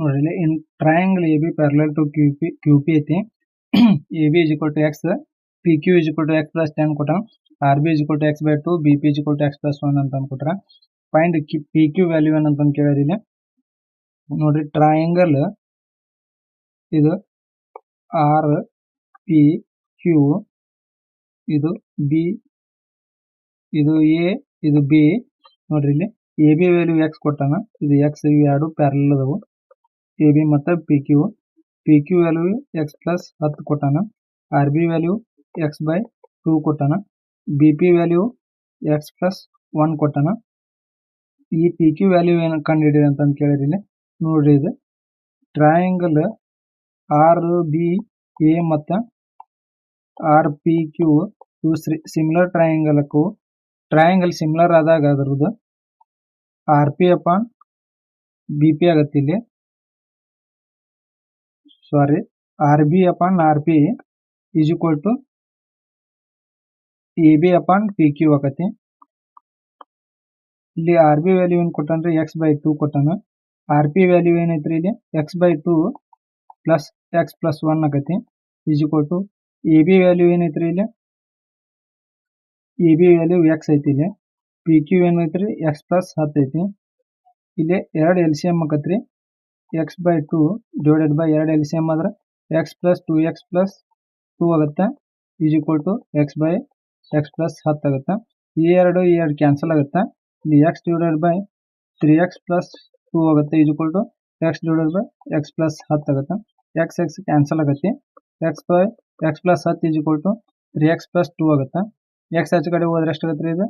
ನೋಡ್ರಿ in triangle A B parallel to Q P Q P ಐತಿ. A B is equal x P Q is equal x plus ten ಕೊಟ್ಟ R B is equal x by two B P is equal x plus one ಅಂತ ಅಂದ್ಕೊಟ್ರ find P Q value ಏನಂತ ಕೇಳ್ಯಾರ ಇಲ್ಲಿ. ನೋಡ್ರಿ triangle ಇದು R P Q ಇದು B ಇದು ಎ ಇದು ಬಿ ನೋಡ್ರಿ ಇಲ್ಲಿ ಎ ಬಿ ವ್ಯಾಲ್ಯೂ ಎಕ್ಸ್ ಕೊಟ್ಟಾನ, ಇದು ಎಕ್ಸ್ ಇವು ಎರಡು ಪ್ಯಾರಲ್ ಅದಾವು. ಎ ಬಿ ಮತ್ತು P Q P Q value x plus ಹತ್ತು ಕೊಟ್ಟಾನ. R B value x by two ಕೊಟ್ಟಾನ. B P value x plus one ಕೊಟ್ಟಾನ. ಈ ಪಿ ಕ್ಯೂ ವ್ಯಾಲ್ಯೂ ಏನು ಕಂಡುಹಿಡಿರಿ ಅಂತಂದು ಕೇಳಿರಿ ಇಲ್ಲಿ. ನೋಡ್ರಿ ಇದು. ಟ್ರಯಾಂಗಲ್ ಆರ್ ಬಿ ಎ ಮತ್ತು ಆರ್ ಪಿ ಕ್ಯೂ ಇವು ಸಿಮಿಲರ್ ಟ್ರಯಾಂಗಲ್ಕು ಟ್ರಯಾಂಗಲ್ ಸಿಮಿಲರ್ ಆದಾಗ ಅದ್ರದ್ದು R P upon B P ಆಗತ್ತೆ ಇಲ್ಲಿ sorry R B upon R P is equal to A B upon P Q ಆಗತ್ತೆ ಇಲ್ಲಿ ಆರ್ ಬಿ ವ್ಯಾಲ್ಯೂ ಏನು ಕೊಟ್ಟನ್ರಿ ಎಕ್ಸ್ ಬೈ ಟೂ ಕೊಟ್ಟಾನ. ಆರ್ ಪಿ ವ್ಯಾಲ್ಯೂ ಏನೈತ್ರಿ ಇಲ್ಲಿ? X by two plus x plus one ಆಗತ್ತೆ. Is equal to A B value ಏನೈತ್ರಿ ಇಲ್ಲಿ? A B value x ಐತಿ ಇಲ್ಲಿ. ಪಿ ಕ್ಯೂ ಏನೈತ್ರಿ ಎಕ್ಸ್ ಪ್ಲಸ್ ಹತ್ತು ಐತಿ. ಇಲ್ಲಿ ಎರಡು ಎಲ್ ಸಿ ಎಂ ಆಗತ್ರಿ. X by two divided by ಎರಡು ಎಲ್ ಸಿ ಎಂ ಆದ್ರೆ x plus two x plus two ಆಗುತ್ತೆ is equal to x by x plus ಹತ್ತು ಆಗುತ್ತೆ. ಈ ಎರಡು ಈ ಎರಡು ಕ್ಯಾನ್ಸಲ್ ಆಗುತ್ತೆ. ಇಲ್ಲಿ x divided by three x plus two ಆಗುತ್ತೆ is equal to x divided by x plus ಹತ್ತು ಆಗುತ್ತೆ. ಎಕ್ಸ್ ಎಕ್ಸ್ ಕ್ಯಾನ್ಸಲ್ ಆಗುತ್ತೆ. ಎಕ್ಸ್ ಬೈ ಎಕ್ಸ್ ಪ್ಲಸ್ ಹತ್ತು is equal to three x plus two ಆಗುತ್ತೆ. ಎಕ್ಸ್ ಆಚೆ ಕಡೆ ಹೋದ್ರೆ ಎಷ್ಟು ಆಗುತ್ತೆ ಇದು?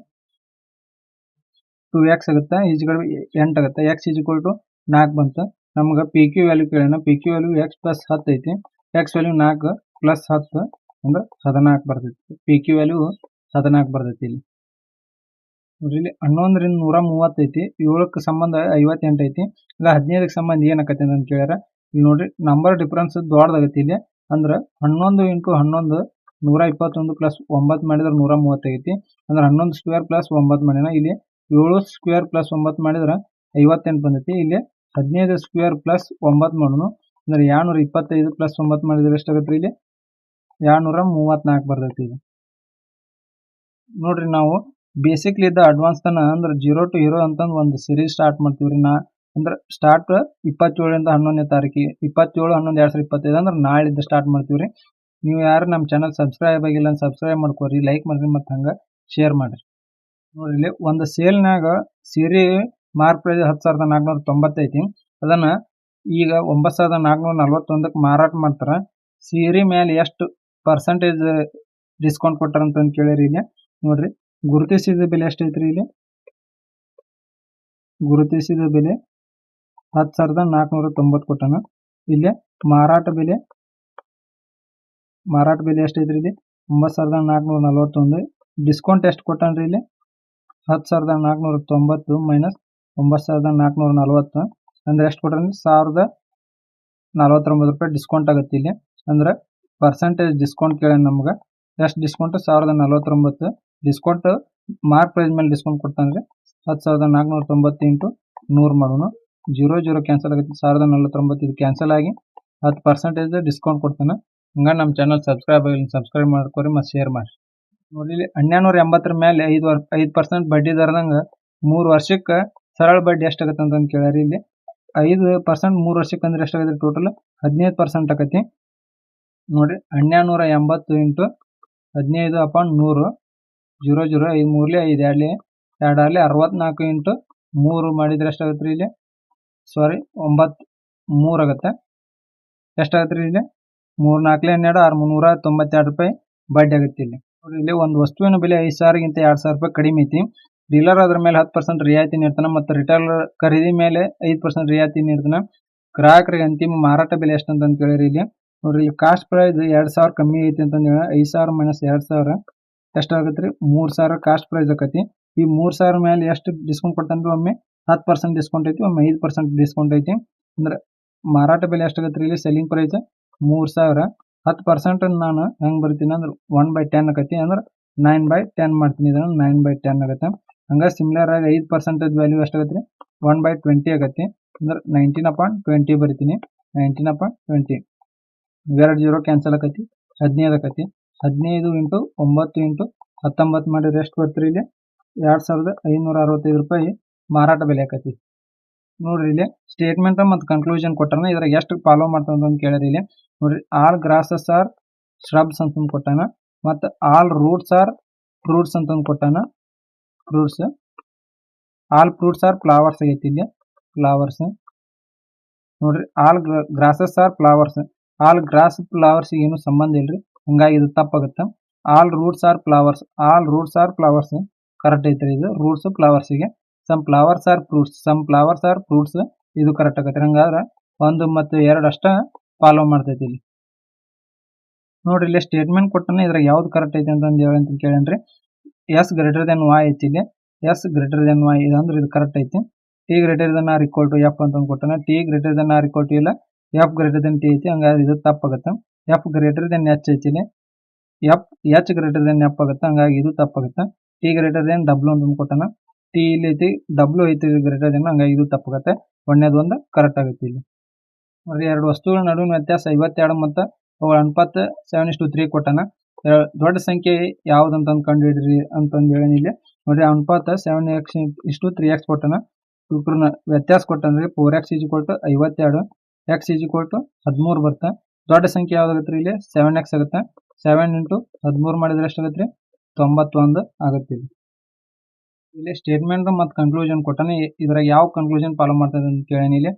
ಟು ಎಕ್ಸ್ ಆಗುತ್ತೆ ಈಚೆ ಕಡೆ ಎಂಟು ಆಗುತ್ತೆ. ಎಕ್ಸ್ ಈಸ್ ಈಕ್ವಲ್ ಟು ನಾಲ್ಕು ಬಂತು. ನಮ್ಗೆ ಪಿ ಕ್ಯೂ ವ್ಯಾಲ್ಯೂ ಕೇಳೋಣ P Q value x plus ಹತ್ತು ಐತಿ. ಎಕ್ಸ್ ವ್ಯಾಲ್ಯೂ ನಾಲ್ಕು ಪ್ಲಸ್ ಹತ್ತು ಅಂದ್ರೆ ಹದಿನಾಲ್ಕು ಬರ್ತೈತಿ. ಪಿ ಕ್ಯೂ ವ್ಯಾಲ್ಯೂ ಹದಿನಾಲ್ಕು ಬರ್ತೈತಿ ಇಲ್ಲಿ. ಇಲ್ಲಿ ಹನ್ನೊಂದರಿಂದ ನೂರ ಮೂವತ್ತೈತಿ ಏಳಕ್ಕೆ ಸಂಬಂಧ ಐವತ್ತೆಂಟು ಐತಿ. ಇಲ್ಲ ಹದಿನೈದಕ್ಕೆ ಸಂಬಂಧ ಏನಾಕತಿ ಅಂತ ಕೇಳ್ಯಾರ. ಇಲ್ಲಿ ನೋಡ್ರಿ ನಂಬರ್ ಡಿಫ್ರೆನ್ಸ್ ದೊಡ್ಡದಾಗೈತಿ ಇಲ್ಲಿ. ಅಂದ್ರೆ ಹನ್ನೊಂದು ಇಂಟು ಹನ್ನೊಂದು ನೂರ ಇಪ್ಪತ್ತೊಂದು ಪ್ಲಸ್ ಒಂಬತ್ತು ಮಾಡಿದ್ರೆ ನೂರ ಮೂವತ್ತೈತಿ ಅಂದ್ರೆ ಹನ್ನೊಂದು ಸ್ಕ್ವೇರ್ ಪ್ಲಸ್ ಒಂಬತ್ತು ಮಾಡ್ಯಾನ ಇಲ್ಲಿ ಏಳು ಸ್ಕ್ವೇರ್ ಪ್ಲಸ್ ಒಂಬತ್ತು ಮಾಡಿದ್ರೆ ಐವತ್ತೆಂಟು ಬಂದೈತಿ. ಇಲ್ಲಿ ಹದಿನೈದು ಸ್ಕ್ವೇರ್ ಪ್ಲಸ್ ಒಂಬತ್ತು ಮಾಡೋಣ ಅಂದ್ರೆ ಎರಡ್ನೂರ ಇಪ್ಪತ್ತೈದು ಪ್ಲಸ್ ಒಂಬತ್ತು ಮಾಡಿದ್ರೆ ಎಷ್ಟಾಗತ್ತೆ ಇಲ್ಲಿ? ಎರಡ್ನೂರ ಮೂವತ್ನಾಲ್ಕು ಬರ್ತೈತಿ ಇದು ನೋಡ್ರಿ ನಾವು ಬೇಸಿಕ್ಲಿ ಇದ್ದ ಅಡ್ವಾನ್ಸ್ ತನ ಅಂದ್ರೆ ಜೀರೋ ಟು ಹೀರೋ ಅಂತಂದು ಒಂದು ಸಿರೀಸ್ ಸ್ಟಾರ್ಟ್ ಮಾಡ್ತೀವಿ ರೀ ನಾ. ಅಂದ್ರೆ ಸ್ಟಾರ್ಟ್ ಇಪ್ಪತ್ತೇಳರಿಂದ ಹನ್ನೊಂದನೇ ತಾರೀಕಿಗೆ, ಇಪ್ಪತ್ತೇಳು, ಹನ್ನೊಂದು, ಎರಡು ಸಾವಿರ ಇಪ್ಪತ್ತೈದು ಅಂದ್ರೆ ನಾಳಿದ್ದು ಸ್ಟಾರ್ಟ್ ಮಾಡ್ತೀವಿ ರೀ ನೀವು ಯಾರು ನಮ್ಮ ಚಾನಲ್ ಸಬ್ಸ್ಕ್ರೈಬ್ ಆಗಿಲ್ಲ ಅಂತ ಸಬ್ಸ್ಕ್ರೈಬ್ ಮಾಡ್ಕೋರಿ ಲೈಕ್ ಮಾಡ್ರಿ ಮತ್ತು ಹಂಗೆ ಶೇರ್ ಮಾಡಿರಿ. ನೋಡ್ರಿ ಇಲ್ಲಿ ಒಂದು ಸೇಲ್ನಾಗ ಸೀರೆ ಮಾರ್ಕ್ ಪ್ರೈಸ್ ಹತ್ತು ಸಾವಿರದ ನಾಲ್ಕುನೂರ ತೊಂಬತ್ತೈತಿ ಅದನ್ನ ಈಗ ಒಂಬತ್ತು ಸಾವಿರದ ನಾಲ್ಕುನೂರ ನಲ್ವತ್ತೊಂದಕ್ಕೆ ಮಾರಾಟ ಮಾಡ್ತಾರೆ. ಸೀರೆ ಮೇಲೆ ಎಷ್ಟು ಪರ್ಸೆಂಟೇಜ್ ಡಿಸ್ಕೌಂಟ್ ಕೊಟ್ಟಾರ ಅಂತಂದು ಕೇಳಿರಿ ಇಲ್ಲಿ. ನೋಡ್ರಿ, ಗುರುತಿಸಿದ ಬೆಲೆ ಎಷ್ಟೈತ್ರಿ ಇಲ್ಲಿ? ಗುರುತಿಸಿದ ಬೆಲೆ ಹತ್ತು ಸಾವಿರದ ನಾಲ್ಕುನೂರ ತೊಂಬತ್ತು ಕೊಟ್ಟಾನ. ಇಲ್ಲಿ ಮಾರಾಟ ಬೆಲೆ ಮಾರಾಟ ಬೆಲೆ ಎಷ್ಟೈತ್ರಿ ಇಲ್ಲಿ? ಒಂಬತ್ತು ಸಾವಿರದ ನಾಲ್ಕುನೂರ ನಲ್ವತ್ತೊಂದು. ಡಿಸ್ಕೌಂಟ್ ಎಷ್ಟು ಕೊಟ್ಟಾನ್ರಿ ಇಲ್ಲಿ? ಹತ್ತು ಸಾವಿರದ ನಾಲ್ಕುನೂರ ತೊಂಬತ್ತು ಮೈನಸ್ ಒಂಬತ್ತು ಸಾವಿರದ ನಾಲ್ಕುನೂರ ನಲ್ವತ್ತು. ಅಂದ್ರೆ ಎಷ್ಟು ಕೊಟ್ಟಾನ ಸಾವಿರದ ನಲ್ವತ್ತೊಂಬತ್ತು ರೂಪಾಯಿ ಡಿಸ್ಕೌಂಟ್ ಆಗುತ್ತೆ ಇಲ್ಲಿ. ಅಂದ್ರೆ ಪರ್ಸೆಂಟೇಜ್ ಡಿಸ್ಕೌಂಟ್ ಕೇಳ್ಯಾನ ನಮ್ಗೆ. ಎಷ್ಟು ಡಿಸ್ಕೌಂಟ್ ಸಾವಿರದ ನಲ್ವತ್ತೊಂಬತ್ತು. ಡಿಸ್ಕೌಂಟ್ ಮಾರ್ಕ್ ಪ್ರೈಸ್ ಮೇಲೆ ಡಿಸ್ಕೌಂಟ್ ಕೊಡ್ತಾನೆ ರೀ ಹತ್ತು ಸಾವಿರದ ನಾಲ್ಕುನೂರ ತೊಂಬತ್ತು ಇಂಟು ನೂರು ಮಾಡೋಣ ಜೀರೋ ಜೀರೋ ಕ್ಯಾನ್ಸಲ್ ಆಗುತ್ತೆ. ಸಾವಿರದ ನಲ್ವತ್ತೊಂಬತ್ತು ಇದು ಕ್ಯಾನ್ಸಲ್ ಆಗಿ ಹತ್ತು ಪರ್ಸೆಂಟೇಜ್ ಡಿಸ್ಕೌಂಟ್ ಕೊಡ್ತಾನೆ. ಹಂಗ ನಮ್ಮ ಚಾನಲ್ ಸಬ್ಸ್ಕ್ರೈಬ್ ಆಗಿಲ್ಲ ಸಬ್ಸ್ಕ್ರೈಬ್ ಮಾಡ್ಕೊರಿ, ಮತ್ತು ಶೇರ್ ಮಾಡಿ ನೋಡಿ ಇಲ್ಲಿ ಹನ್ನೆರಡುನೂರ ಎಂಬತ್ತರ ಮೇಲೆ ಐದು ಐದು ಪರ್ಸೆಂಟ್ ಬಡ್ಡಿ ದರದಂಗೆ ಮೂರು ವರ್ಷಕ್ಕೆ ಸರಳ ಬಡ್ಡಿ ಎಷ್ಟಾಗತ್ತೆ ಅಂತಂದು ಕೇಳ್ಯಾರ ಇಲ್ಲಿ. ಐದು ಪರ್ಸೆಂಟ್ ಮೂರು ವರ್ಷಕ್ಕೆ ಅಂದ್ರೆ ಎಷ್ಟಾಗತ್ತೆ ಟೋಟಲ್ ಹದಿನೈದು ಪರ್ಸೆಂಟ್ ಆಕತಿ. ನೋಡಿ ಹನ್ನೆರಡುನೂರ ಎಂಬತ್ತು ಇಂಟು ಹದಿನೈದು ಅಪಾಯಿಂಟ್ ನೂರು. ಜೀರೋ ಜೀರೋ ಐದು ಮೂರಲಿ ಐದು ಎರಡಲಿ ಎರಡು ಅಲ್ಲಿ ಅರವತ್ನಾಲ್ಕು ಇಂಟು ಮೂರು ಮಾಡಿದ್ರೆ ಎಷ್ಟಾಗತ್ತೆ ರೀ ಇಲ್ಲಿ? ಸಾರಿ ಒಂಬತ್ತು ಮೂರು ಆಗುತ್ತೆ. ಎಷ್ಟಾಗತ್ತೆ ರೀ ಇಲ್ಲಿ? ಮೂರು ನಾಲ್ಕಲೆ ಹನ್ನೆರಡು ಆರು ಮುನ್ನೂರ ತೊಂಬತ್ತೆರಡು ರೂಪಾಯಿ ಬಡ್ಡಿ ಆಗುತ್ತೆ ಇಲ್ಲಿ. ಇಲ್ಲಿ ಒಂದು ವಸ್ತುವಿನ ಬೆಲೆ ಐದು ಸಾವಿರಗಿಂತ ಎರಡು ಸಾವಿರ ರೂಪಾಯಿ ಕಡಿಮೆ ಐತಿ. ಡೀಲರ್ ಅದ್ರ ಮೇಲೆ ಹತ್ತು ಪರ್ಸೆಂಟ್ ರಿಯಾಯಿತಿ ನೀಡ್ತಾನೆ ಮತ್ತು ರಿಟೇಲರ್ ಖರೀದಿ ಮೇಲೆ ಐದು ಪರ್ಸೆಂಟ್ ರಿಯಾಯಿತಿ ನೀಡ್ತಾನೆ. ಗ್ರಾಹಕರಿಗೆ ಅಂತಿಮ ಮಾರಾಟ ಬೆಲೆ ಎಷ್ಟು ಅಂತ ಕೇಳಿರಿ ಇಲ್ಲಿ. ನೋಡ್ರಿ ಕಾಸ್ಟ್ ಪ್ರೈಸ್ ಎರಡು ಸಾವಿರ ಕಮ್ಮಿ ಐತಿ ಅಂತಂದ್ರೆ ಐದು ಸಾವಿರ ಮೈನಸ್ ಎರಡು ಸಾವಿರ ಎಷ್ಟಾಗತ್ತೆ ರೀ ಮೂರು ಸಾವಿರ ಕಾಸ್ಟ್ ಪ್ರೈಸ್ ಆಕತಿ. ಈ ಮೂರು ಸಾವಿರ ಮೇಲೆ ಎಷ್ಟು ಡಿಸ್ಕೌಂಟ್ ಕೊಡ್ತಾನೆ ಒಮ್ಮೆ? ಹತ್ತು ಪರ್ಸೆಂಟ್ ಡಿಸ್ಕೌಂಟ್ ಐತಿ, ಒಮ್ಮೆ ಐದು ಪರ್ಸೆಂಟ್ ಡಿಸ್ಕೌಂಟ್ ಐತಿ. ಅಂದ್ರೆ ಮಾರಾಟ ಬೆಲೆ ಎಷ್ಟಾಗತ್ತೆ ರೀ ಇಲ್ಲಿ? ಸೆಲ್ಲಿಂಗ್ ಪ್ರೈಸ್ ಮೂರು ಸಾವಿರ. ಹತ್ತು ಪರ್ಸೆಂಟ್ ನಾನು ಹೆಂಗೆ ಬರ್ತೀನಿ ಅಂದ್ರೆ ಒನ್ ಬೈ ಟೆನ್ ಆಕತಿ. ಅಂದ್ರೆ ನೈನ್ ಬೈ ಟೆನ್ ಮಾಡ್ತೀನಿ. ಇದನ್ನು ನೈನ್ ಬೈ ಟೆನ್ ಆಗುತ್ತೆ. ಹಂಗೆ ಸಿಮಿಲರ್ ಆಗಿ ಐದು ಪರ್ಸೆಂಟೇಜ್ ವ್ಯಾಲ್ಯೂ ಎಷ್ಟಾಗತ್ತೆ ರೀ? ಒನ್ ಬೈ ಟ್ವೆಂಟಿ ಆಗತ್ತೆ. ಅಂದ್ರೆ ನೈನ್ಟೀನ್ ಅಪಾಯಿಂಟ್ ಟ್ವೆಂಟಿ ಬರಿತೀನಿ. ನೈನ್ಟೀನ್ ಅಪಾಯಿಂಟ್ ಟ್ವೆಂಟಿ ಎರಡು ಜೀರೋ ಕ್ಯಾನ್ಸಲ್ ಆಕತಿ. ಹದಿನೈದು ಆಕತಿ. ಹದಿನೈದು ಇಂಟು ಒಂಬತ್ತು ಇಂಟು ಹತ್ತೊಂಬತ್ತು ಮಾಡಿ ರೆಸ್ಟ್ ಬರ್ತೀರಿ ಇಲ್ಲಿ? ಎರಡು ಸಾವಿರದ ಐನೂರ ಅರವತ್ತೈದು ರೂಪಾಯಿ ಮಾರಾಟ ಬೆಲೆ ಆಕತಿ. ನೋಡ್ರಿ ಇಲ್ಲಿ ಸ್ಟೇಟ್ಮೆಂಟ್ ಮತ್ತು ಕನ್ಕ್ಲೂಷನ್ ಕೊಟ್ಟಾನ. ಇದ್ರಾಗ ಎಷ್ಟು ಫಾಲೋ ಮಾಡ್ತಾನ ಕೇಳಿರಿ ಇಲ್ಲಿ. ನೋಡ್ರಿ ಆಲ್ ಗ್ರಾಸಸ್ ಆರ್ ಶ್ರಬ್ಸ್ ಅಂತಂದು ಕೊಟ್ಟಾನ. ಮತ್ತು ಆಲ್ ರೂಟ್ಸ್ ಆರ್ ಫ್ರೂಟ್ಸ್ ಅಂತ ಕೊಟ್ಟಾನ. Fruits all fruits are flowers ಆಗೈತಿ ಇಲ್ಲಿ ಫ್ಲವರ್ಸ್ ನೋಡ್ರಿ all grasses are flowers all grass flowers ಏನು ಸಂಬಂಧ ಇಲ್ರಿ ಹಂಗಾಗಿ ಇದು ತಪ್ಪಾಗುತ್ತೆ all roots are flowers all roots are flowers correct ಐತ್ರಿ ಇದು. Roots ಫ್ಲವರ್ಸ್ಗೆ some flowers are fruits some flowers are fruits ಇದು ಕರೆಕ್ಟ್ ಆಗತ್ತೆ. ಹಂಗಾದ್ರೆ ಒಂದು ಮತ್ತು ಎರಡು ಅಷ್ಟ ಫಾಲೋ ಮಾಡ್ತೈತಿ ಇಲ್ಲಿ. ನೋಡ್ರಿ, ಇಲ್ಲಿ ಸ್ಟೇಟ್ಮೆಂಟ್ ಕೊಟ್ಟನ ಇದ್ರಾಗ ಯಾವ್ದು ಕರೆಕ್ಟ್ ಐತಿ ಅಂತ ಹೇಳಿ ಅಂತ ಕೇಳೇನ್ರಿ. ಎಸ್ ಗ್ರೇಟರ್ ದೆನ್ ವಾಯ್ ಐತಿ ಇಲ್ಲಿ ಎಸ್ ಗ್ರೇಟರ್ ದೆನ್ ವಾಯ್ ಇದಂದ್ರೆ ಇದು ಕರೆಕ್ಟ್ ಐತಿ. T greater than R equal to F ಅಂತ ಕೊಟ್ಟಾನ. T greater than R equal to ಇಲ್ಲ ಎಫ್ ಗ್ರೇಟರ್ ದೆನ್ ಟಿ ಐತಿ, ಹಂಗಾಗಿ ಇದು ತಪ್ಪಾಗುತ್ತೆ. ಎಫ್ ಗ್ರೇಟರ್ ದೆನ್ ಎಚ್ ಐತಿ ಇಲ್ಲಿ F H greater than F ಆಗುತ್ತೆ, ಹಂಗಾಗಿ ಇದು ತಪ್ಪಾಗುತ್ತೆ. ಟಿ ಗ್ರೇಟರ್ ದೆನ್ ಡಬ್ಲ್ಯೂ ಅಂತ ಕೊಟ್ಟಾನ. ಟಿ ಇಲ್ಲಿ ಐತಿ ಡಬ್ಲ್ಯೂ ಐತಿ ಗ್ರೇಟರ್ ದೆನ್ ಹಂಗಾಗಿ ಇದು ತಪ್ಪಾಗುತ್ತೆ. ಒಂದೇದು ಒಂದು ಕರೆಕ್ಟ್ ಆಗುತ್ತೆ ಇಲ್ಲಿ. ನೋಡ್ರಿ ಎರಡು ವಸ್ತುಗಳ ನಡುವಿನ ವ್ಯತ್ಯಾಸ ಐವತ್ತೆರಡು ಮತ್ತು ಅವುಗಳ ಅನುಪಾತ ಸೆವೆನ್ ಇಷ್ಟು ತ್ರೀ ಕೊಟ್ಟಾನ. ದೊಡ್ಡ ಸಂಖ್ಯೆ ಯಾವ್ದಂತಂದು ಕಂಡು ಹಿಡ್ರಿ ಅಂತಂದು ಹೇಳಿ ಇಲ್ಲಿ. ನೋಡ್ರಿ ಅನುಪಾತ ಸೆವೆನ್ ಎಕ್ಸ್ ಇಷ್ಟು ತ್ರೀ ಎಕ್ಸ್ ಕೊಟ್ಟನ. ಇವ್ರನ್ನ ವ್ಯತ್ಯಾಸ ಕೊಟ್ಟಂದ್ರೆ ಫೋರ್ ಎಕ್ಸ್ ಇಜ್ ಕೊಟ್ಟು ಐವತ್ತೆರಡು. ಎಕ್ಸ್ ಇಜ್ ಕೊಟ್ಟು ಹದಿಮೂರು ಬರುತ್ತೆ. ದೊಡ್ಡ ಸಂಖ್ಯೆ ಯಾವ್ದಾಗತ್ತೆ ಇಲ್ಲಿ? ಸೆವೆನ್ ಎಕ್ಸ್ ಆಗುತ್ತೆ. ಸೆವೆನ್ ಇಂಟು ಹದಿಮೂರು ಮಾಡಿದ್ರೆ ಎಷ್ಟು ಆಗುತ್ತೆ ರೀ ತೊಂಬತ್ತೊಂದು ಆಗುತ್ತೆ ಇಲ್ಲಿ. ಇಲ್ಲಿ ಸ್ಟೇಟ್ಮೆಂಟ್ ಮತ್ತು ಕನ್ಕ್ಲೂಷನ್ ಕೊಟ್ಟಾನ. ಇದ್ರಾಗ ಯಾವ ಕನ್ಕ್ಲೂಷನ್ ಫಾಲೋ ಮಾಡ್ತದೆ ಅಂತ ಕೇಳೇನಿ ಇಲ್ಲಿ.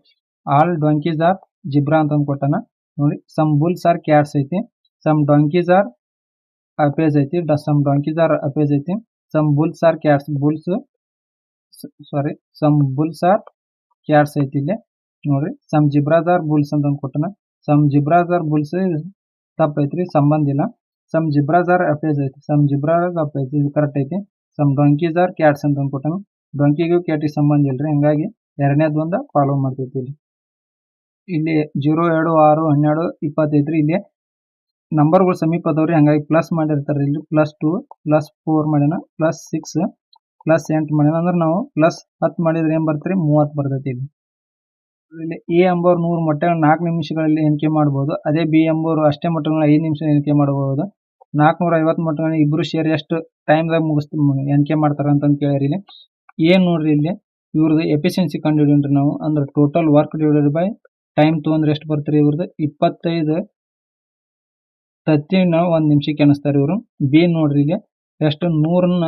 ಆಲ್ ಡೊಂಕೀಸ್ ಆರ್ ಜಿಬ್ರಾ ಅಂತ ಕೊಟ್ಟಾನ. ನೋಡಿ ಸಮ್ ಬುಲ್ಸ್ ಆರ್ ಕ್ಯಾಟ್ಸ್ ಐತಿ. ಸಮ್ ಡೊಂಕೀಸ್ ಆರ್ ಅಪೇಜ್ ಐತಿ ಸಮ್ are appears ಐತಿ. Some bulls are cats bulls sorry some bulls are cats ಐತಿ ಇಲ್ಲಿ. ನೋಡ್ರಿ ಸಮ್ ಜಿಬ್ರಾಜಾರ್ ಬುಲ್ಸ್ ಅಂತ ಕೊಟ್ಟನ. ಸಮ್ ಜಿಬ್ರಾಜಾರ್ ಬುಲ್ಸ್ ತಪ್ಪ ಐತ್ರಿ ಸಂಬಂಧ ಇಲ್ಲ. ಸಮ್ ಜಿಬ್ರಾಜಾರ್ ಅಪೇಜ್ ಐತಿ ಸಮ್ ಜಿಬ್ರಾಸ್ ಅಪೇಜ್ ಇದು ಕರೆಕ್ಟ್ ಐತಿ. ಸಮ್ ಆರ್ ಕ್ಯಾಟ್ಸ್ ಅಂತ ಕೊಟ್ಟನ. ಡೊಂಕಿಗೂ ಕ್ಯಾಟಿಗೆ ಸಂಬಂಧ ಇಲ್ರಿ, ಹಂಗಾಗಿ ಎರಡನೇದು ಒಂದ ಫಾಲೋ ಮಾಡ್ತೈತಿ ಇಲ್ಲಿ. ಇಲ್ಲಿ ಜೀರೋ ಎರಡು ಆರು ಹನ್ನೆರಡು ಇಪ್ಪತ್ತೈತ್ರಿ, ಇಲ್ಲಿ ನಂಬರ್ಗಳು ಸಮೀಪ ಅದಾವ್ರಿ, ಹಂಗಾಗಿ ಪ್ಲಸ್ ಮಾಡಿರ್ತಾರೆ ಇಲ್ಲಿ. ಪ್ಲಸ್ ಟು ಪ್ಲಸ್ ಫೋರ್ ಮಾಡ್ಯಾನ ಪ್ಲಸ್ ಸಿಕ್ಸ್ ಪ್ಲಸ್ ಎಂಟು ಮಾಡ್ಯಾನ. ಅಂದ್ರೆ ನಾವು ಪ್ಲಸ್ ಹತ್ತು ಮಾಡಿದ್ರೆ ಏನು ಬರ್ತೀರಿ ಮೂವತ್ತು ಬರ್ತೈತಿ ಇಲ್ಲಿ. ಇಲ್ಲಿ ಎ ಎಂಬವ್ರು ನೂರು ಮೊಟ್ಟೆಗಳು ನಾಲ್ಕು ನಿಮಿಷಗಳಲ್ಲಿ ಎಣಿಕೆ ಮಾಡ್ಬೋದು. ಅದೇ ಬಿ ಎಂಬವರು ಅಷ್ಟೇ ಮೊಟ್ಟೆಗಳನ್ನ ಐದು ನಿಮಿಷ ಎಣಿಕೆ ಮಾಡಬಹುದು ನಾಲ್ಕುನೂರ ಐವತ್ತು ಮೊಟ್ಟೆಗಳನ್ನ ಇಬ್ಬರು ಸೇರಿ ಎಷ್ಟು ಟೈಮ್ದಾಗ ಮುಗಿಸ್ ಎಣಿಕೆ ಮಾಡ್ತಾರೆ ಅಂತಂದು ಕೇಳ್ಯಾರ ಇಲ್ಲಿ. ಏನ್ ನೋಡ್ರಿ ಇಲ್ಲಿ? ಇವ್ರದ್ದು ಎಫಿಷಿಯನ್ಸಿ ಕಂಡು ನಾವು. ಅಂದ್ರೆ total work divided by time ತೊಗೊಂಡ್ರೆ ಎಷ್ಟು ಬರ್ತೀರಿ ಇವ್ರದ್ದು ಇಪ್ಪತ್ತೈದು ತತ್ತಿನ ಒಂದ್ ನಿಮಿಷಕ್ಕೆ ಎಣಿಸ್ತಾರೆ ಇವರು. ಬಿ ನೋಡ್ರಿ ಇಲ್ಲಿ. ಎಷ್ಟು ನೂರನ್ನ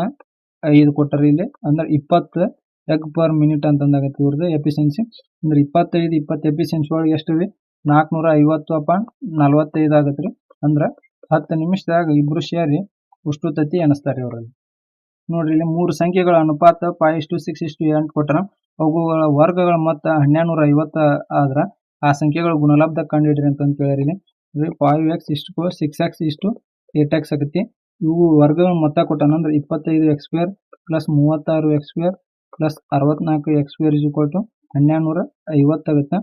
ಐದು ಕೊಟ್ಟಾರ ಇಲ್ಲಿ. ಅಂದ್ರೆ ಇಪ್ಪತ್ತು ಎಗ್ ಪರ್ ಮಿನಿಟ್ ಅಂತಂದಾಗತ್ತೆ ಇವ್ರದ್ದು ಎಫಿಷಿಯನ್ಸಿ ಅಂದ್ರೆ ಇಪ್ಪತ್ತೈದು, ಇಪ್ಪತ್ತು ಎಫಿಷಿಯನ್ಸಿ ಒಳಗೆ ಎಷ್ಟು ರೀ? ನಾಲ್ಕುನೂರ ಐವತ್ತು ಅಪಾಯಿಂಟ್ ನಲ್ವತ್ತೈದು ರೀ. ಅಂದ್ರೆ ಹತ್ತು ನಿಮಿಷದಾಗ ಇಬ್ರು ಸೇರಿ ಉಷ್ಟು ತತ್ತಿ ಎಣಿಸ್ತಾರೆ ಇವರಲ್ಲಿ ನೋಡ್ರಿ ಇಲ್ಲಿ ಮೂರು ಸಂಖ್ಯೆಗಳ ಅನುಪಾತ ಫೈವ್ ಇಷ್ಟು ಸಿಕ್ಸ್ ಇಷ್ಟು ಎಂಟು ಕೊಟ್ಟರ ಅವುಗಳ ವರ್ಗಗಳ ಮೊತ್ತ ಹನ್ನೆರಡು ನೂರ ಐವತ್ತ ಆದ್ರ ಆ ಸಂಖ್ಯೆಗಳ ಗುಣಲಬ್ಧ ಕಂಡುಹಿಡ್ರಿ ಅಂತ ಕೇಳಿರಿ ಇಲ್ಲಿ. ಫೈವ್ ಎಕ್ಸ್ ಇಷ್ಟು ಸಿಕ್ಸ್ ಎಕ್ಸ್ ಇಷ್ಟು ಏಟ್ ಎಕ್ಸ್ ಆಗುತ್ತೆ. ಇವು ವರ್ಗಗಳ ಮೊತ್ತ ಕೊಟ್ಟಾನ ಅಂದ್ರೆ ಇಪ್ಪತ್ತೈದು ಎಕ್ಸ್ ಸ್ಕ್ವೇರ್ ಪ್ಲಸ್ ಮೂವತ್ತಾರು ಎಕ್ಸ್ ಸ್ಕ್ವೇರ್ ಪ್ಲಸ್ ಅರವತ್ನಾಲ್ಕು ಎಕ್ಸ್ ಸ್ಕ್ವೇರ್ ಇಸ್ ಟು ಹನ್ನೆರಡು ನೂರ ಐವತ್ತಾಗುತ್ತೆ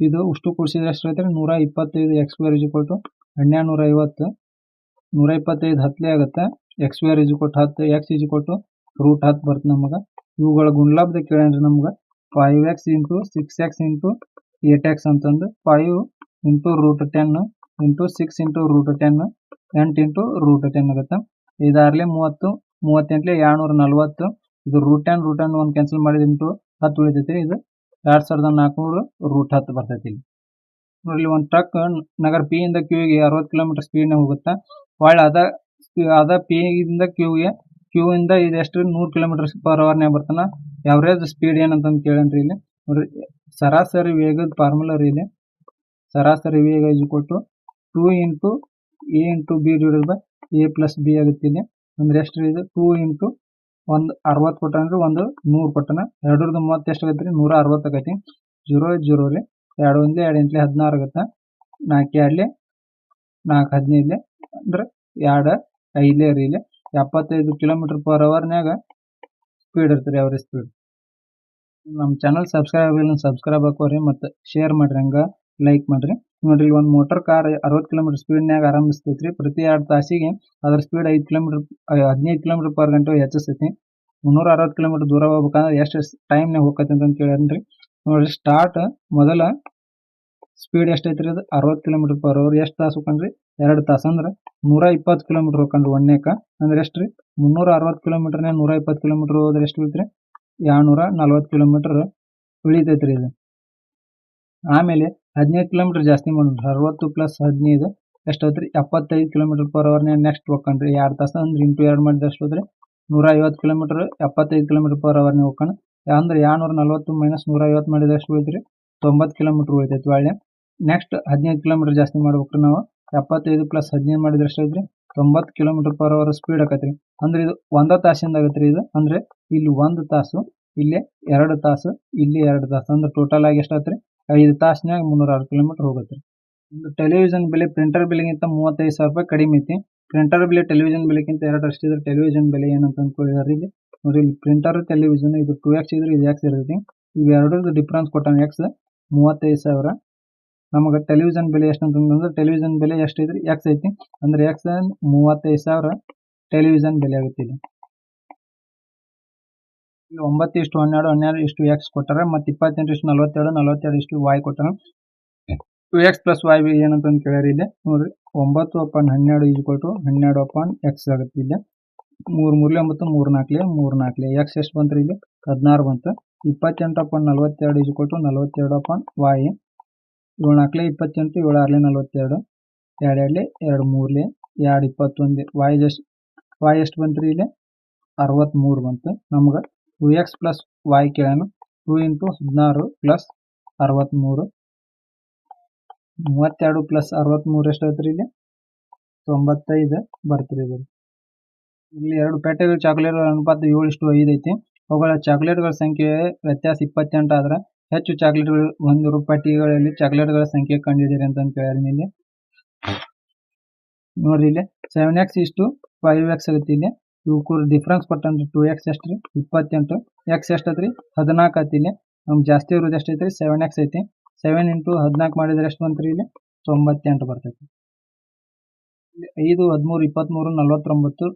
ಇದು ಉಷ್ಟು ಕೂಡಿಸಿದ್ರೆ ಎಷ್ಟು ಐತ್ರಿ ನೂರ ಇಪ್ಪತ್ತೈದು ಎಕ್ಸ್ ಸ್ಕ್ವೇರ್ ಇಸ್ ಟು ಹನ್ನೆರಡು ನೂರ ಐವತ್ತು. ನೂರ ಇಪ್ಪತ್ತೈದು ಹತ್ತಲೇ ಆಗುತ್ತೆ. ಎಕ್ಸ್ ಸ್ಕ್ವೇರ್ ಇಸ್ ಕೊಟ್ಟು ಹತ್ತು ಎಕ್ಸ್ ಇಸ್ ಕೊಟ್ಟು ರೂಟ್ ಹತ್ತು ಬರ್ತದೆ ನಮಗೆ. ಇವುಗಳ ಗುಣಲಬ್ಧ ಕೇಳೇನ್ರಿ ನಮ್ಗೆ? Five x into six x into eight x ಅಂತಂದು five into root ten into six into root ten, ಎಂಟು ಇಂಟು ರೂಟ್ ಟೆನ್ ಆಗುತ್ತೆ ಐದಾರ್ಲೆ ಮೂವತ್ತು, ಮೂವತ್ತೆಂಟ್ಲೆ ಎರಡ್ನೂರ ನಲ್ವತ್ತು. ಇದು ರೂಟ್ ಟೆನ್ ರೂಟ್ ಟೆನ್ ಒಂದು ಕ್ಯಾನ್ಸಲ್ ಮಾಡಿದ್ರೆ ಇಂಟು ಹತ್ತು ಉಳಿತೈತಿ. ಇದು ಎರಡು ಸಾವಿರದ ನಾಲ್ಕುನೂರು ರೂಟ್ ಹತ್ತು ಬರ್ತೈತಿ ಇಲ್ಲಿ. ನೋಡ್ರಿ, ಒಂದು ಟ್ರಕ್ ನಗರ ಪಿ ಇಂದ ಕ್ಯೂಗೆ ಅರವತ್ತು ಕಿಲೋಮೀಟರ್ ಸ್ಪೀಡ್ನಾಗ ಹೋಗುತ್ತೆ. ಒಳ್ಳೆ ಅದ ಅದ ಪಿ ಇಂದ ಕ್ಯೂಗೆ ಕ್ಯೂ ಇಂದ ಇದು ಎಷ್ಟು? ನೂರು ಕಿಲೋಮೀಟರ್ ಪರ್ ಅವರ್ನಾಗ ಬರ್ತಾನ. ಎವರೇಜ್ ಸ್ಪೀಡ್ ಏನಂತಂದು ಕೇಳೇನ್ರಿ ಇಲ್ಲಿ. ನೋಡ್ರಿ, ಸರಾಸರಿ ವೇಗದ ಫಾರ್ಮುಲಾ ರೀ ಇಲ್ಲಿ. ಸರಾಸರಿ ವೇಗ ಕೊಟ್ಟು two into A into B divided by A plus B ಆಗುತ್ತೆ ಇಲ್ಲಿ. ಅಂದ್ರೆ ಎಷ್ಟು ಇದು? ಟೂ ಇಂಟು ಒಂದು ಅರವತ್ತು ಅಂದ್ರೆ ಒಂದು ನೂರು ಕೊಟ್ಟನ ಎರಡರದ್ದು ಮೂವತ್ತು ಎಷ್ಟು ಆಗತ್ತೆ ರೀ? ನೂರ ಅರವತ್ತು ಆಗೈತಿ. ಜೀರೋ ಜೀರೋ ರೀ. ಎರಡು ಒಂದ್ಲೆ ಎರಡು ಎಂಟ್ಲೆ ಹದಿನಾರು ಆಗುತ್ತೆ. ನಾಲ್ಕು ಎರಡ್ಲೆ ನಾಲ್ಕು ಹದಿನೈದು ಅಂದ್ರೆ ಎರಡು ಐದ್ಲೆ ರೀ ಇಲ್ಲಿ. ಎಪ್ಪತ್ತೈದು ಕಿಲೋಮೀಟರ್ ಪರ್ ಅವರ್ನ್ಯಾಗ ಸ್ಪೀಡ್ ಇರ್ತದೆ ಅವ್ರ ಸ್ಪೀಡ್ ನಮ್ಮ ಚಾನಲ್ ಸಬ್ಸ್ಕ್ರೈಬ್ ಆಗಿಲ್ಲ ಸಬ್ಸ್ಕ್ರೈಬ್ ಹಾಕೋರಿ ಮತ್ತು ಶೇರ್ ಮಾಡ್ರಿ ಹಂಗೆ. ಲೈಕ್ ಮಾಡ್ರಿ. ನೋಡ್ರಿ ಒಂದು ಮೋಟರ್ ಕಾರ್ ಅರವತ್ತು ಕಿಲೋಮೀಟರ್ ಸ್ಪೀಡ್ ಸ್ಪೀಡ್ನ್ಯಾಗ ಆರಂಭಿಸ್ತೈತ್ರಿ. ಪ್ರತಿ ಎರಡು ತಾಸಿಗೆ ಅದ್ರ ಸ್ಪೀಡ್ ಐದು ಕಿಲೋಮೀಟರ್ ಹದಿನೈದು ಕಿಲೋಮೀಟರ್ ಪರ್ ಗಂಟೆ ಹೆಚ್ಚಿಸ್ತೈತಿ. ಮುನ್ನೂರ ಅರವತ್ತು ಕಿಲೋಮೀಟರ್ ದೂರ ಹೋಗ್ಬೇಕಂದ್ರೆ ಎಷ್ಟು ಟೈಮ್ನಾಗ ಹೋಗತ್ತೆ ಅಂತ ಕೇಳ್ಯಾನ್ರಿ. ನೋಡ್ರಿ ಸ್ಟಾರ್ಟ್ ಮೊದಲ ಸ್ಪೀಡ್ ಎಷ್ಟೈತ್ರಿ ಅದು? ಅರವತ್ತು ಕಿಲೋಮೀಟರ್ ಪರ್ ಅವರ್ ಎಷ್ಟು ತಾಸು ಹೋಕನ್ರಿ ಎರಡು ತಾಸು. ಅಂದ್ರೆ ನೂರ ಇಪ್ಪತ್ತು ಕಿಲೋಮೀಟರ್ ಹೋಕನ್ರಿ ಒಂದೇಕ ಅಂದ್ರೆ ಎಷ್ಟ್ರಿ? ಮುನ್ನೂರ ಅರವತ್ತು ಕಿಲೋಮೀಟರ್ನೇ ನೂರ ಇಪ್ಪತ್ತು ಕಿಲೋಮೀಟರ್ ಹೋದ್ರೆ ಎಷ್ಟು ಬೀಳ್ತ್ರಿ? ಎರಡ್ನೂರ ನಲ್ವತ್ತು ಕಿಲೋಮೀಟರ್ ಉಳಿತೈತ್ರಿ ಇದು. ಆಮೇಲೆ ಹದಿನೈದು ಕಿಲೋಮೀಟರ್ ಜಾಸ್ತಿ ಮಾಡ್ರಿ ಅರವತ್ತು ಪ್ಲಸ್ ಹದಿನೈದು ಎಷ್ಟಾಯ್ತ್ರಿ ಎಪ್ಪತ್ತೈದು ಕಿಲೋಮೀಟರ್ ಪರ್ ಅವರ್ನೇ ನೆಕ್ಸ್ಟ್ ಹೋಗ್ಕೊಂಡ್ರಿ ಎರಡು ತಾಸು ಅಂದ್ರೆ ಇಂಟು ಎರಡು ಮಾಡಿದ್ರೆ ಎಷ್ಟು ನೂರ ಐವತ್ತು ಕಿಲೋಮೀಟರ್, ಎಪ್ಪತ್ತೈದು ಕಿಲೋಮೀಟರ್ ಪರ್ ಅವರ್ನೇ ಹೋಗ್ಕಣ ಅಂದ್ರೆ ಎರಡ್ನೂರ ನಲ್ವತ್ತು ಮೈನಸ್ ನೂರ ಐವತ್ತು ಮಾಡಿದ್ರೆ ಎಷ್ಟು ಉಳಿತ್ರಿ ತೊಂಬತ್ತು ಕಿಲೋಮೀಟರ್ ಉಳಿತೈತಿ ಒಳ್ಳೆ. ನೆಕ್ಸ್ಟ್ ಹದಿನೈದು ಕಿಲೋಮೀಟರ್ ಜಾಸ್ತಿ ಮಾಡ್ಬೇಕ್ರಿ ನಾವು. ಎಪ್ಪತ್ತೈದು ಪ್ಲಸ್ ಹದಿನೈದು ಮಾಡಿದ್ರೆ ಎಷ್ಟು ಐತ್ರಿ ತೊಂಬತ್ತು ಕಿಲೋಮೀಟರ್ ಪರ್ ಅವರ್ ಸ್ಪೀಡ್ ಆಕತ್ರಿ. ಅಂದ್ರೆ ಇದು ಒಂದ ತಾಸಿಂದ ಆಗತ್ರಿ ಇದು. ಅಂದ್ರೆ ಇಲ್ಲಿ ಒಂದು ತಾಸು, ಇಲ್ಲಿ ಎರಡು ತಾಸು, ಇಲ್ಲಿ ಎರಡು ತಾಸು. ಅಂದ್ರೆ ಟೋಟಲ್ ಆಗಿ ಎಷ್ಟಾತ್ರಿ? ಐದು ತಾಸ್ನ್ಯಾಗ ಮುನ್ನೂರ ಆರು ಕಿಲೋಮೀಟರ್ ಹೋಗುತ್ತೆ. ಒಂದು ಟೆಲಿವಿಷನ್ ಬೆಲೆ ಪ್ರಿಂಟರ್ ಬೆಲೆಗಿಂತ ಮೂವತ್ತೈದು ಸಾವಿರ ರೂಪಾಯಿ ಕಡಿಮೆ ಐತಿ. ಪ್ರಿಂಟರ್ ಬೆಲೆ ಟೆಲಿವಿಷನ್ ಬೆಲೆಗಿಂತ ಎರಡು ಅಷ್ಟಿದ್ರೆ ಟೆಲಿವಿಷನ್ ಬೆಲೆ ಏನಂತ ಅಂದ್ಕೊಳ್ಳಿ ಇಲ್ಲಿ. ನೋಡಿ ಇಲ್ಲಿ ಪ್ರಿಂಟರ್ ಟೆಲಿವಿಷನ್ ಇದು ಟೂ ಎಕ್ಸ್ ಇದ್ರೆ ಇದು ಎಕ್ಸ್ ಇರ್ತೈತಿ. ಇವೆರಡರದ್ದು ಡಿಫ್ರೆನ್ಸ್ ಕೊಟ್ಟಾನ ಎಕ್ಸ್ ಮೂವತ್ತೈದು ಸಾವಿರ. ನಮಗೆ ಟೆಲಿವಿಷನ್ ಬೆಲೆ ಎಷ್ಟು ಅಂತಂದ್ರೆ ಟೆಲಿವಿಷನ್ ಬೆಲೆ ಎಷ್ಟು ಇದ್ರೆ ಎಕ್ಸ್ ಐತಿ. ಅಂದ್ರೆ ಎಕ್ಸ್ ಮೂವತ್ತೈದು ಸಾವಿರ ಟೆಲಿವಿಷನ್ ಬೆಲೆ ಆಗುತ್ತೆ ಇಲ್ಲಿ ಒಂಬತ್ತು ಇಷ್ಟು ಹನ್ನೆರಡು ಹನ್ನೆರಡು ಇಷ್ಟು ಎಕ್ಸ್ ಕೊಟ್ಟಾರ ಮತ್ತು ಇಪ್ಪತ್ತೆಂಟು ಇಷ್ಟು ನಲವತ್ತೆರಡು ನಲವತ್ತೆರಡು ಇಷ್ಟು ವಾಯ್ ಕೊಟ್ಟಾರ ಟು ಎಕ್ಸ್ ಪ್ಲಸ್ ವಾಯ್ ಏನಂತ ಕೇಳ್ಯಾರ ಇಲ್ಲಿ? ನೋಡ್ರಿ ಒಂಬತ್ತು ಅಪಾನ್ ಹನ್ನೆರಡು ಈಜು ಕೊಟ್ಟು ಹನ್ನೆರಡು ಅಪಾನ್ ಎಕ್ಸ್ ಆಗುತ್ತೆ ಇಲ್ಲಿ. ಮೂರು ಮೂರ್ಲೆ ಒಂಬತ್ತು ಮೂರು ನಾಲ್ಕಲೆ ಮೂರು ನಾಲ್ಕಲೆ ಎಕ್ಸ್ ಎಷ್ಟು ಬಂತು ಇಲ್ಲಿ? ಹದಿನಾರು ಬಂತು. ಇಪ್ಪತ್ತೆಂಟು ಅಪಾನ್ ನಲವತ್ತೆರಡು ಈಜು ಕೊಟ್ಟು ನಲವತ್ತೆರಡು ಅಪಾನ್ ವಾಯ್ ಏಳು ನಾಲ್ಕಲೆ ಇಪ್ಪತ್ತೆಂಟು ಏಳು ಆರ್ಲೆ ನಲವತ್ತೆರಡು. ಎರಡು ಎರಡ್ಲೆ ಎರಡು ಮೂರ್ಲೆ ಎರಡು ಇಪ್ಪತ್ತೊಂದು ವಾಯ್ ಎಷ್ಟು ವಾಯ್ ಎಷ್ಟು ಬಂತ್ರಿ ಇಲ್ಲಿ? ಅರವತ್ತ್ಮೂರು ಬಂತು ನಮ್ಗೆ. ಟು ಎಕ್ಸ್ ಪ್ಲಸ್ ವಾಯ್ ಕೇಳೋಣ ಟು ಇಂಟು ಹದಿನಾರು ಪ್ಲಸ್ ಅರವತ್ತ್ಮೂರು ಮೂವತ್ತೆರಡು ಪ್ಲಸ್ ಅರವತ್ತ್ಮೂರು ಎಷ್ಟು ಆಯ್ತು ಇಲ್ಲಿ? ತೊಂಬತ್ತೈದು ಬರ್ತೀರಿ ಇದು. ಇಲ್ಲಿ ಎರಡು ಪೇಟೆಗಳು ಚಾಕ್ಲೇಟ್ಗಳ ಅನುಪಾತ ಏಳು ಇಷ್ಟು ಐದು ಐತಿ. ಅವುಗಳ ಚಾಕ್ಲೇಟ್ಗಳ ಸಂಖ್ಯೆ ವ್ಯತ್ಯಾಸ ಇಪ್ಪತ್ತೆಂಟು ಆದ್ರೆ ಹೆಚ್ಚು ಚಾಕ್ಲೇಟ್ಗಳು ಹೊಂದಿರುವ ಪಟ್ಟಿಗಳಲ್ಲಿ ಚಾಕ್ಲೇಟ್ಗಳ ಸಂಖ್ಯೆ ಕಂಡಿದ್ದೀರಿ ಅಂತ ಕೇಳ್ಯಾರ ಇಲ್ಲಿ ನೋಡ್ರಿ ಇಲ್ಲಿ ಸೆವೆನ್ ಎಕ್ಸ್ ಇಷ್ಟು ಫೈವ್ ಎಕ್ಸ್ ಆಗುತ್ತೆ ಇಲ್ಲಿ. ಇವಕ್ಕೂ ಡಿಫ್ರೆನ್ಸ್ ಕೊಟ್ಟನ್ರಿ ಟೂ ಎಕ್ಸ್ ಎಷ್ಟು ರೀ? ಇಪ್ಪತ್ತೆಂಟು. ಎಕ್ಸ್ ಎಷ್ಟು ಐತ್ರಿ? ಹದಿನಾಲ್ಕು ಐತಿ ಇಲ್ಲಿ. ನಮ್ಗೆ ಜಾಸ್ತಿ ಇರೋದು ಎಷ್ಟು ಐತ್ರಿ? ಸೆವೆನ್ ಎಕ್ಸ್ ಐತಿ. ಸೆವೆನ್ ಇಂಟು ಹದಿನಾಲ್ಕು ಮಾಡಿದ್ರೆ ಎಷ್ಟು ಬಂತ್ರಿ ಇಲ್ಲಿ? ತೊಂಬತ್ತೆಂಟು ಬರ್ತೈತಿ. ಐದು, ಹದಿಮೂರು ಇಪ್ಪತ್ತ್ಮೂರು ನಲ್ವತ್ತೊಂಬತ್ತು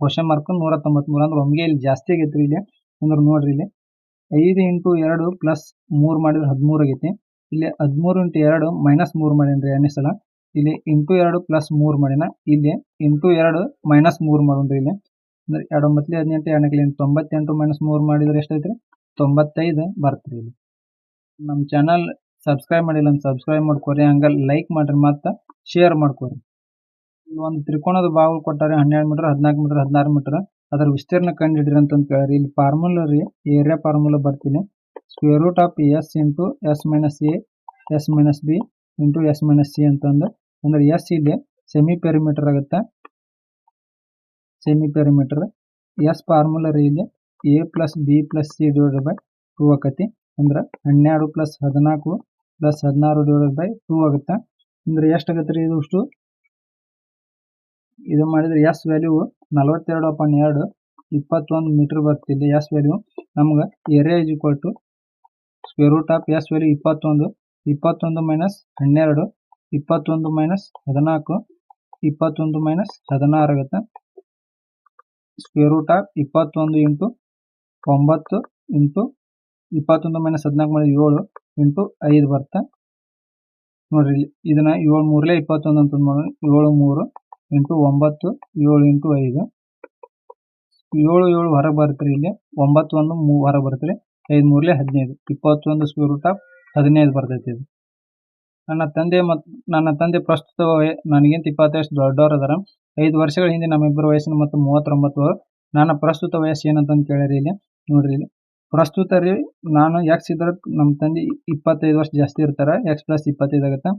ಕ್ವಶನ್ ಮಾರ್ಕ್ ನೂರ ತೊಂಬತ್ಮೂರು ಅಂದ್ರೆ ಒಮ್ಗೆ ಇಲ್ಲಿ ಜಾಸ್ತಿ ಆಗೈತ್ರಿ ಇಲ್ಲಿ. ಅಂದ್ರೆ ನೋಡ್ರಿ ಇಲ್ಲಿ. ಐದು ಇಂಟು ಎರಡು ಪ್ಲಸ್ ಮೂರು ಮಾಡಿದ್ರೆ ಹದಿಮೂರು ಆಗೈತಿ. ಇಲ್ಲಿ ಹದಿಮೂರು ಇಂಟು ಎರಡು ಮೈನಸ್ ಮೂರು ಮಾಡೀನಿ ಎರಡನೇ ಸಲ ಇಲ್ಲಿ ಇಂಟು ಎರಡು ಪ್ಲಸ್ ಮೂರು ಮಾಡಿನ, ಇಲ್ಲಿ ಇಂಟು ಎರಡು ಮೈನಸ್ ಮೂರು ಮಾಡೋಣ್ರಿ ಇಲ್ಲಿ. ಅಂದ್ರೆ ಎರಡು ಒಂಬತ್ತಲಿ ಹದಿನೆಂಟು ಎರಡನೇ ತೊಂಬತ್ತೆಂಟು ಮೈನಸ್ ಮೂರು ಮಾಡಿದ್ರೆ ಎಷ್ಟೈತ್ರಿ? ತೊಂಬತ್ತೈದು ಬರ್ತದೆ ಇಲ್ಲಿ. ನಮ್ಮ ಚಾನಲ್ ಸಬ್ಸ್ಕ್ರೈಬ್ ಮಾಡಿಲ್ಲ ಅಂತ ಸಬ್ಸ್ಕ್ರೈಬ್ ಮಾಡ್ಕೊರಿ ಹಂಗ ಲೈಕ್ ಮಾಡ್ರಿ ಮತ್ತು ಶೇರ್ ಮಾಡ್ಕೋರಿ. ಇಲ್ಲಿ ಒಂದು ತ್ರಿಕೋಣದ ಬಾವು ಕೊಟ್ಟಾರೆ ಹನ್ನೆರಡು ಮೀಟರ್ ಹದಿನಾಲ್ಕು ಮೀಟರ್ ಹದಿನಾರು ಮೀಟರ್ ಅದರ ವಿಸ್ತೀರ್ಣ ಕಂಡು ಹಿಡಿರಿ ಅಂತ ಕೇಳ್ರಿ. ಇಲ್ಲಿ ಫಾರ್ಮುಲಾ ರೀ ಏರಿಯಾ ಫಾರ್ಮುಲಾ ಬರ್ತೀನಿ. Square root of S into S minus A S minus B into S minus C ಅಂತಂದು. ಅಂದ್ರೆ ಎಸ್ ಇಲ್ಲಿ ಸೆಮಿ ಪೆರಿಮೀಟರ್ ಆಗುತ್ತೆ. ಸೆಮಿ ಪೆರಿಮೀಟರ್ ಎಸ್ ಫಾರ್ಮುಲಾ ರೀ ಇಲ್ಲಿ A plus B plus C divided by two ಆಕತಿ. ಅಂದ್ರೆ ಹನ್ನೆರಡು ಪ್ಲಸ್ ಹದಿನಾಲ್ಕು ಪ್ಲಸ್ ಹದಿನಾರು ಡಿವೈಡೆಡ್ ಬೈ ಟೂ ಆಗುತ್ತೆ. ಅಂದ್ರೆ ಎಷ್ಟು ಆಗುತ್ತೆ ರೀ ಇದು ಅಷ್ಟು? ಇದು ಮಾಡಿದ್ರೆ ಎಸ್ ವ್ಯಾಲ್ಯೂ ನಲವತ್ತೆರಡು ಅಪಾನ್ ಎರಡು ಇಪ್ಪತ್ತೊಂದು ಮೀಟರ್ ಬರ್ತಿದೆ ಎಸ್ ವ್ಯಾಲ್ಯೂ ನಮ್ಗೆ area is equal to square root of S value ಇಪ್ಪತ್ತೊಂದು ಇಪ್ಪತ್ತೊಂದು ಮೈನಸ್ ಹನ್ನೆರಡು. ಇಪ್ಪತ್ತೊಂದು ಮೈನಸ್ ಹದಿನಾಲ್ಕು, ಇಪ್ಪತ್ತೊಂದು ಮೈನಸ್ ಹದಿನಾರು ಆಗುತ್ತೆ. ಸ್ಕ್ವೇರ್ ರೂಟ್ ಆಫ್ ಇಪ್ಪತ್ತೊಂದು ಇಂಟು ಒಂಬತ್ತು ಇಂಟು ಇಪ್ಪತ್ತೊಂದು ಮೈನಸ್ ಹದಿನಾಲ್ಕು ಮೈನಸ್ ಏಳು ಇಂಟು ಐದು ಬರುತ್ತೆ. ನೋಡ್ರಿ ಇಲ್ಲಿ ಇದನ್ನ ಏಳು ಮೂರಲೇ ಇಪ್ಪತ್ತೊಂದು ಅಂತ ಮಾಡೋಣ ಏಳು ಮೂರು ಇಂಟು ಒಂಬತ್ತು, ಏಳು ಇಂಟು ಐದು. ಏಳು ಏಳು ಹೊರಗೆ ಬರ್ತೀರಿ ಇಲ್ಲಿ. ಒಂಬತ್ತು ಒಂದು ಮೂ ಹೊರಗೆ ಬರ್ತೀರಿ ಐದು ಮೂರಲೇ ಹದಿನೈದು. ಇಪ್ಪತ್ತೊಂದು ಸ್ಕ್ವೇರ್ ರೂಟ್ ಆಫ್ ಹದಿನೈದು ಬರ್ತೈತಿ ಇದು. ನನ್ನ ತಂದೆ ಮತ್ತು ನನ್ನ ತಂದೆ ಪ್ರಸ್ತುತ ನನಗಿಂತ ಇಪ್ಪತ್ತೈದು ದೊಡ್ಡವರು ಅದಾರ ಐದು ವರ್ಷಗಳ ಹಿಂದೆ ನಮ್ಮಿಬ್ಬರ ವಯಸ್ಸಿನ ಮತ್ತು ಮೂವತ್ತೊಂಬತ್ತು ನನ್ನ ಪ್ರಸ್ತುತ ವಯಸ್ಸು ಏನಂತಂದು ಕೇಳಿರಿ ಇಲ್ಲಿ, ನೋಡ್ರಿ ಇಲ್ಲಿ. ಪ್ರಸ್ತುತ ರೀ, ನಾನು ಎಕ್ಸ್ ಇದ್ರೆ ನಮ್ಮ ತಂದೆ ಇಪ್ಪತ್ತೈದು ವರ್ಷ ಜಾಸ್ತಿ ಇರ್ತಾರೆ. ಎಕ್ಸ್ ಪ್ಲಸ್ ಇಪ್ಪತ್ತೈದು ಆಗುತ್ತೆ.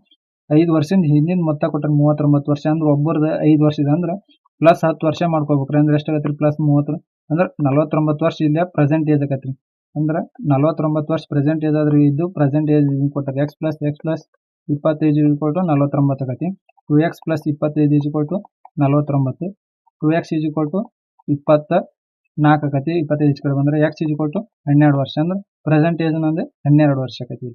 ಐದು ವರ್ಷದಿಂದ ಹಿಂದಿನ ಮೊತ್ತ ಕೊಟ್ಟರೆ ಮೂವತ್ತೊಂಬತ್ತು ವರ್ಷ ಅಂದ್ರೆ ಒಬ್ಬರದು ಐದು ವರ್ಷ ಇದೆ ಅಂದ್ರೆ ಪ್ಲಸ್ ಹತ್ತು ವರ್ಷ ಮಾಡ್ಕೋಬೇಕ್ರಿ. ಅಂದ್ರೆ ಎಷ್ಟಾಗತ್ತೆ ರೀ ಪ್ಲಸ್ ಮೂವತ್ತು? ಅಂದ್ರೆ ನಲವತ್ತೊಂಬತ್ತು ವರ್ಷ ಇಲ್ಲೇ ಪ್ರೆಸೆಂಟ್ ಏಜ್ ಆಗತ್ತೆ ರೀ. ಅಂದ್ರೆ ನಲವತ್ತೊಂಬತ್ತು ವರ್ಷ ಪ್ರೆಸೆಂಟ್ ಏಜ್ ಆದ್ರೆ ಇದು ಪ್ರೆಸೆಂಟ್ ಏಜ್ ಕೊಟ್ಟಾರೆ. ಎಕ್ಸ್ ಪ್ಲಸ್ ಎಕ್ಸ್ ಪ್ಲಸ್ ಇಪ್ಪತ್ತೈದು ಈಕ್ವಲ್ ಟು ನಲವತ್ತೊಂಬತ್ತು ಆಗತ್ತೆ. ಟು ಎಕ್ಸ್ ಪ್ಲಸ್ ಇಪ್ಪತ್ತೈದು ಈಕ್ವಲ್ ಟು ನಲವತ್ತೊಂಬತ್ತು. ಟು ಎಕ್ಸ್ ಈಕ್ವಲ್ ಟು ಇಪ್ಪತ್ತ ನಾಲ್ಕು ಆಕತಿ ಇಪ್ಪತ್ತೈದು ಕಡೆ ಬಂದ್ರೆ ಎಕ್ಸ್ ಈಕ್ವಲ್ ಟು ಹನ್ನೆರಡು ವರ್ಷ. ಅಂದ್ರೆ ಪ್ರೆಸೆಂಟ್ ಏಜ್ ಹನ್ನೆರಡು ವರ್ಷ ಆಕತಿ